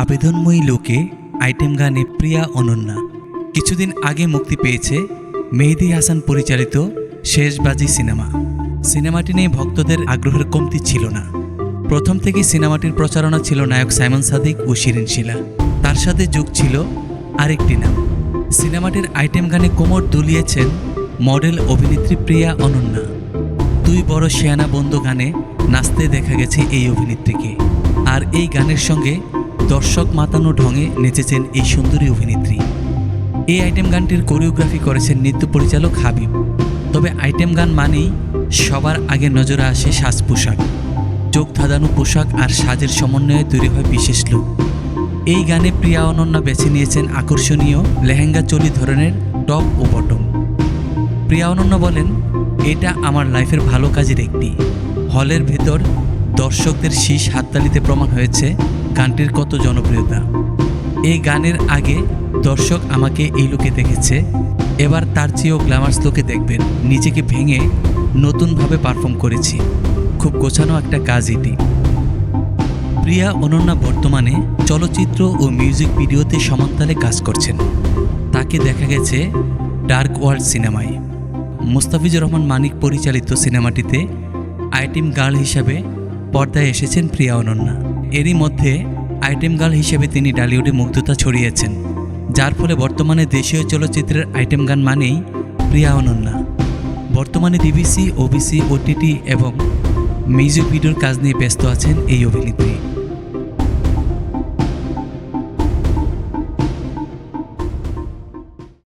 আবেদনময়ী লোকে আইটেম গানে প্রিয়া অনন্যা। কিছুদিন আগে মুক্তি পেয়েছে মেহেদি হাসান পরিচালিত শেষবাজি সিনেমা। সিনেমাটি নিয়ে ভক্তদের আগ্রহের কমতি ছিল না। প্রথম থেকেই সিনেমাটির প্রচারণা ছিল নায়ক সাইমন সাদিক ও শিরিন শিলা। তার সাথে যোগ ছিল আরেকটি নাম। সিনেমাটির আইটেম গানে কোমর দুলিয়েছেন মডেল অভিনেত্রী প্রিয়া অনন্যা। দুই বড় শেয়ানা বন্ধু গানে নাচতে দেখা গেছে এই অভিনেত্রীকে। আর এই গানের সঙ্গে দর্শক মাতানো ঢঙে নেচেছেন এই সুন্দরী অভিনেত্রী। এই আইটেম গানটির কোরিওগ্রাফি করেছেন নৃত্য পরিচালক হাবিব। তবে আইটেম গান মানেই সবার আগে নজরে আসে সাজ পোশাক। চোখ ধাঁধানো পোশাক আর সাজের সমন্বয়ে তৈরি হয় বিশেষ লুক। এই গানে প্রিয়া অনন্যা বেছে নিয়েছেন আকর্ষণীয় লেহেঙ্গা চলি ধরনের টপ ও বটম। প্রিয়া অনন্য বলেন, এটা আমার লাইফের ভালো কাজের একটি। হলের ভেতর দর্শকদের শীষ হাততালিতে প্রমাণ হয়েছে গানটির কত জনপ্রিয়তা। এই গানের আগে দর্শক আমাকে এই লোকে দেখেছে। এবার তার চেয়েও গ্ল্যামার্স লোকে দেখবেন। নিজেকে ভেঙে নতুনভাবে পারফর্ম করেছি। খুব গোছানো একটা কাজ এটি। প্রিয়া অনন্যা বর্তমানে চলচ্চিত্র ও মিউজিক ভিডিওতে সমান্তালে কাজ করছেন। তাকে দেখা গেছে ডার্ক ওয়ার্ল্ড সিনেমায়। মুস্তাফিজুর রহমান মানিক পরিচালিত সিনেমাটিতে আইটিম গার্ল হিসাবে পর্দায় এসেছেন প্রিয়া অনন্যা। এরই মধ্যে আইটেম গার্ল হিসেবে তিনি ডালিউডে মুগ্ধতা ছড়িয়েছেন, যার ফলে বর্তমানে দেশীয় চলচ্চিত্রের আইটেম গান মানেই প্রিয়া অনন্যা। বর্তমানে বিবিসি ওবিসি, ওটিটি এবং মিউজিক ভিডিওর কাজ নিয়ে ব্যস্ত আছেন এই অভিনেত্রী।